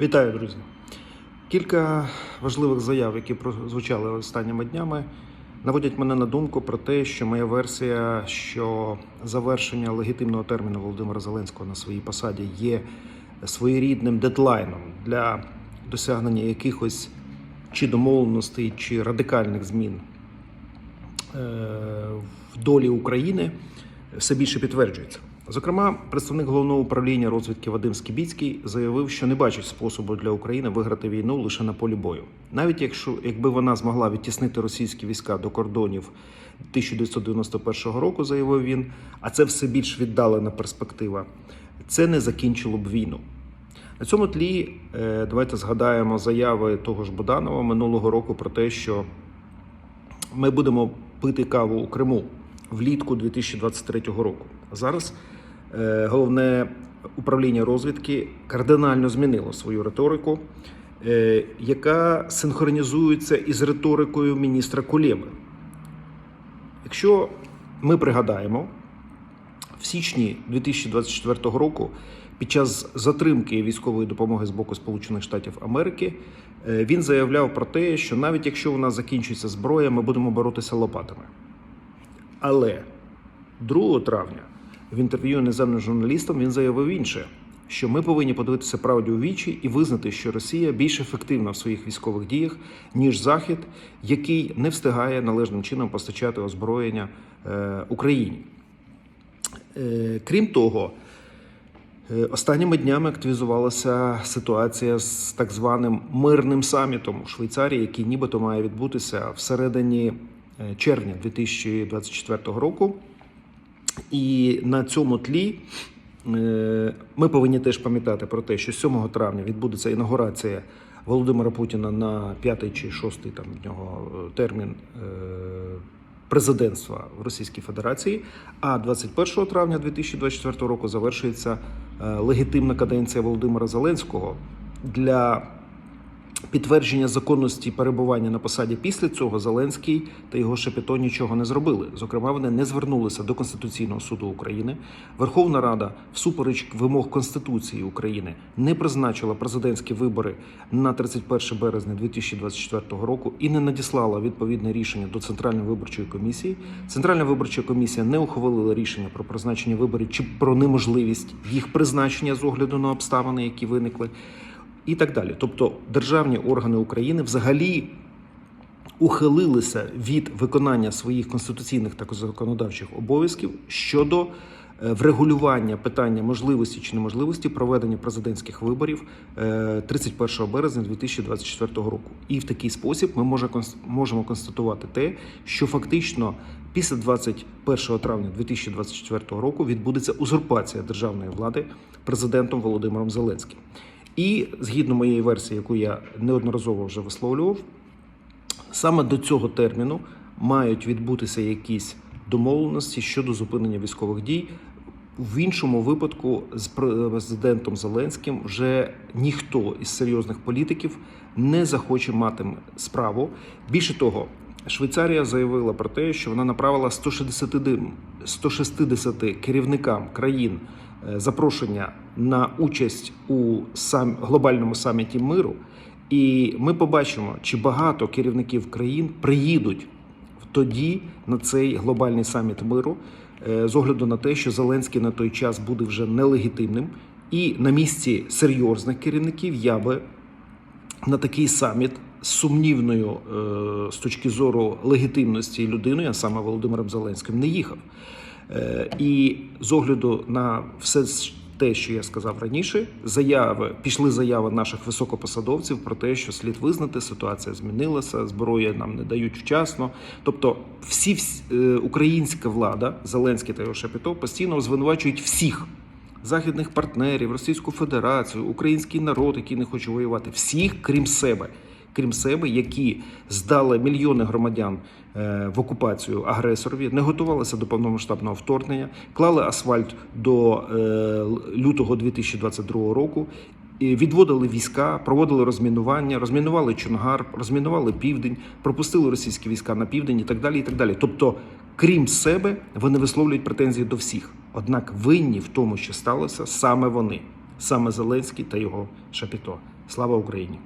Вітаю, друзі! Кілька важливих заяв, які прозвучали останніми днями, наводять мене на думку про те, що моя версія, що завершення легітимного терміну Володимира Зеленського на своїй посаді є своєрідним дедлайном для досягнення якихось чи домовленостей, чи радикальних змін е, в долі України, все більше підтверджується. Зокрема, представник головного управління розвідки Вадим Скібіцький заявив, що не бачить способу для України виграти війну лише на полі бою, навіть якщо якби вона змогла відтіснити російські війська до кордонів 1991 року, заявив він. А це все більш віддалена перспектива. Це не закінчило б війну. На цьому тлі е, давайте згадаємо заяви того ж Буданова минулого року про те, що ми будемо пити каву у Криму влітку 2023 року. Зараз головне управління розвідки кардинально змінило свою риторику, е, яка синхронізується із риторикою міністра Кулєби. Якщо ми пригадаємо, в січні 2024 року, під час затримки військової допомоги з боку Сполучених Штатів Америки, е, він заявляв про те, що навіть якщо у нас закінчиться зброя, ми будемо боротися лопатами. Але 2 травня в інтерв'ю іноземним журналістам він заявив інше, що ми повинні подивитися правді у вічі і визнати, що Росія більш ефективна в своїх військових діях, ніж Захід, який не встигає належним чином постачати озброєння е, Україні. Е, крім того, е, останніми днями активізувалася ситуація з так званим мирним самітом у Швейцарії, який нібито має відбутися всередині е, червня 2024 року. І на цьому тлі е, ми повинні теж пам'ятати про те, що 7 травня відбудеться інаугурація Володимира Путіна на п'ятий чи шостий там в нього е, термін е, президентства в Російській Федерації. А 21 травня 2024 року завершується легітимна каденція Володимира Зеленського для підтвердження законності перебування на посаді після цього Зеленський та його Шепето нічого не зробили. Зокрема, вони не звернулися до Конституційного суду України. Верховна Рада, всупереч вимог Конституції України, не призначила президентські вибори на 31 березня 2024 року і не надіслала відповідне рішення до Центральної виборчої комісії. Центральна виборча комісія не ухвалила рішення про призначення виборів чи про неможливість їх призначення з огляду на обставини, які виникли і так далі. Тобто державні органи України взагалі ухилилися від виконання своїх конституційних та законодавчих обов'язків щодо е, врегулювання питання можливості чи неможливості проведення президентських виборів е, 31 березня 2024 року. І в такий спосіб ми можемо констатувати те, що фактично після 21 травня 2024 року відбудеться узурпація державної влади президентом Володимиром Зеленським. І згідно моєї версії, яку я неодноразово вже висловлював, саме до цього терміну мають відбутися якісь домовленості щодо зупинення військових дій. В іншому випадку з президентом Зеленським вже ніхто із серйозних політиків не захоче мати справу. Більше того, Швейцарія заявила про те, що вона направила 160, 160 керівникам країн е, запрошення на участь у сам глобальному саміті миру. І ми побачимо, чи багато керівників країн приїдуть тоді на цей глобальний саміт миру, е, з огляду на те, що Зеленський на той час буде вже нелегітимним, і на місці серйозних керівників я би на такий саміт з сумнівною е, з точки зору легітимності людиною, а саме Володимиром Зеленським, не їхав. Е, і з огляду на все те, що я сказав раніше, заяви пішли заяви наших високопосадовців про те, що слід визнати, ситуація змінилася, зброї нам не дають вчасно. Тобто, всі, е, українська влада, Зеленський та його Шепето постійно звинувачують всіх. Західних партнерів, Російську Федерацію, український народ, який не хоче воювати, всіх, крім себе, крім себе, які здали мільйони громадян е, в окупацію агресорові, не готувалися до повномасштабного вторгнення, клали асфальт до е, лютого 2022 року. Відводили війська, проводили розмінування, розмінували Чонгар, розмінували південь, пропустили російські війська на південь і так далі. І так далі. Тобто, крім себе, вони висловлюють претензії до всіх. Однак винні в тому, що сталося, саме вони. саме Зеленський та його шапіто. Слава Україні!